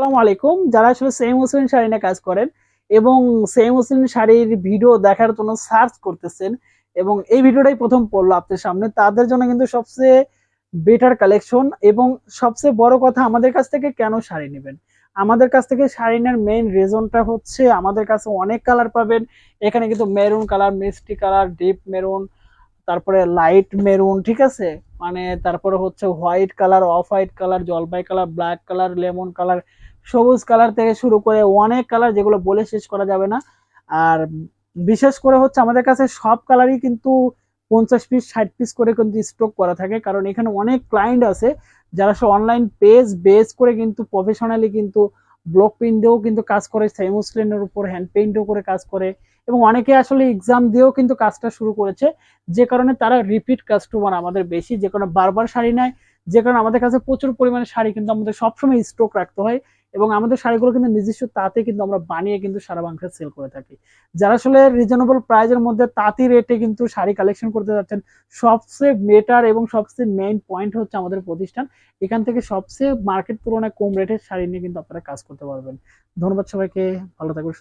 আসসালামু আলাইকুম। যারা আসলে সেম মুসলিম শাড়ি কাজ করেন এবং সেম মুসলিম শাড়ির ভিডিও দেখার জন্য সার্চ করতেছেন এবং এই ভিডিওটাই প্রথম পড়ল আপনাদের সামনে, তাদের জন্য কিন্তু সবচেয়ে বেটার কালেকশন এবং সবচেয়ে বড় কথা, আমাদের কাছ থেকে কেন শাড়ি নেবেন? আমাদের কাছ থেকে শাড়ি নেওয়ার মেইন রিজনটা হচ্ছে আমাদের কাছে অনেক কালার পাবেন। এখানে কিন্তু মেরুন কালার মিষ্টি কালার ডিপ মেরুন তারপরে লাইট মেরুন ঠিক আছে? মানে তারপরে হচ্ছে white colour off white colour জলপাই colour black colour lemon colour সবুজ কালার থেকে শুরু করে অনেক কালার যেগুলো বলে শেষ করা যাবে না। আর বিশেষ করে হচ্ছে আমাদের কাছে সব কালারই কিন্তু পঞ্চাশ পিস ষাট পিস করে কিন্তু স্টক করা থাকে। কারণ এখানে অনেক ক্লায়েন্ট আছে যারা সব অনলাইন পেজ বেস করে কিন্তু প্রফেশনালি কিন্তু ব্লক প্রিন্ট দিয়েও কিন্তু কাজ করে সেমুসলিনের উপর হ্যান্ড পেইন্টও করে কাজ করে এবং অনেকে আসলে এক্সাম দিয়েও কিন্তু কাজটা শুরু করেছে। যে কারণে তারা রিপিট কাস্টমার আমাদের বেশি। যে কারণে বারবার শাড়ি নেয় যে কারণে আমাদের কাছে প্রচুর পরিমাণে শাড়ি কিন্তু আমাদের সবসময় স্টক রাখতে হয় এবং আমাদের শাড়িগুলো কিন্তু নিজস্ব তাতে কিন্তু আমরা বানিয়ে কিন্তু সারা বাংলাদেশে সেল করে থাকি। যারা আসলে রিজনেবল প্রাইজের মধ্যে তাঁতি রেটে কিন্তু শাড়ি কালেকশন করতে যাচ্ছেন, সবচেয়ে বেটার এবং সবচেয়ে মেইন পয়েন্ট হচ্ছে আমাদের প্রতিষ্ঠান। এখান থেকে সবচেয়ে মার্কেট তুলনায় কম রেটের শাড়ি নিয়ে কিন্তু আপনারা কাজ করতে পারবেন। ধন্যবাদ সবাইকে, ভালো থাকবেন